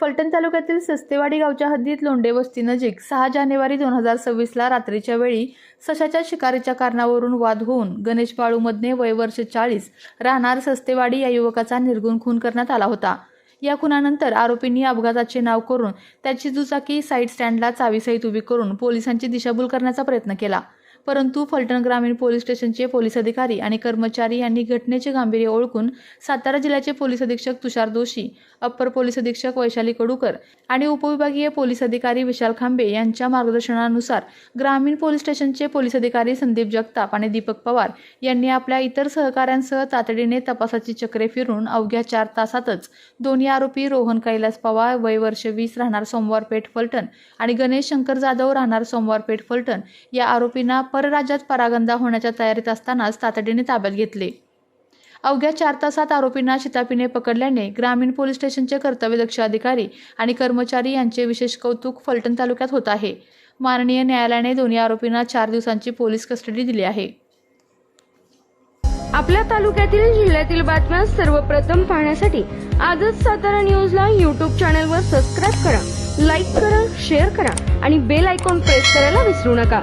फलटण तालुक्यातील सस्तेवाडी गावच्या हद्दीत लोंडेवस्तीनजीक सहा जानेवारी दोन हजार सव्वीसला रात्रीच्या वेळी सशाच्या शिकारीच्या कारणावरून वाद होऊन गणेश बाळू मधने वय वर्ष चाळीस राहणार सस्तेवाडी या युवकाचा निर्गुण खून करण्यात आला होता. या खुनानंतर आरोपींनी अपघाताचे नाव करून त्याची दुचाकी साईड स्टँडला चावीसहित उभी करून पोलिसांची दिशाभूल करण्याचा प्रयत्न केला. परंतु फलटण ग्रामीण पोलीस स्टेशनचे पोलीस अधिकारी आणि कर्मचारी यांनी घटनेचे गांभीर्य ओळखून सातारा जिल्ह्याचे पोलीस अधीक्षक तुषार दोषी अप्पर पोलीस अधीक्षक वैशाली कडूकर आणि उपविभागीय पोलीस अधिकारी विशाल खांबे यांच्या मार्गदर्शनानुसार ग्रामीण पोलीस स्टेशनचे पोलीस अधिकारी संदीप जगताप आणि दीपक पवार यांनी आपल्या इतर सहकाऱ्यांसह तातडीने तपासाची चक्रे फिरून अवघ्या चार तासातच दोन्ही आरोपी रोहन कैलास पवार वय वर्ष वीस राहणार सोमवार पेठ फलटण आणि गणेश शंकर जाधव राहणार सोमवार पेठ फलटण या आरोपींना परराज्यात परागंदा होण्याच्या तयारीत असतानाच तातडीने ताब्यात घेतले. अवघ्या चार तासात आरोपींना शितापीने पकडल्याने ग्रामीण पोलीस स्टेशनचे कर्तव्यदक्ष अधिकारी आणि कर्मचारी यांचे विशेष कौतुक फलटण तालुक्यात होत आहे. माननीय न्यायालयाने दोन्ही आरोपींना चार दिवसांची पोलीस कस्टडी दिली आहे. आपल्या तालुक्यातील जिल्ह्यातील बातम्या सर्वप्रथम पाहण्यासाठी आजच सातारा न्यूजला यूट्यूब चॅनलवर सबस्क्राईब करा लाईक करा शेअर करा आणि बेल आयकॉन प्रेस करायला विसरू नका.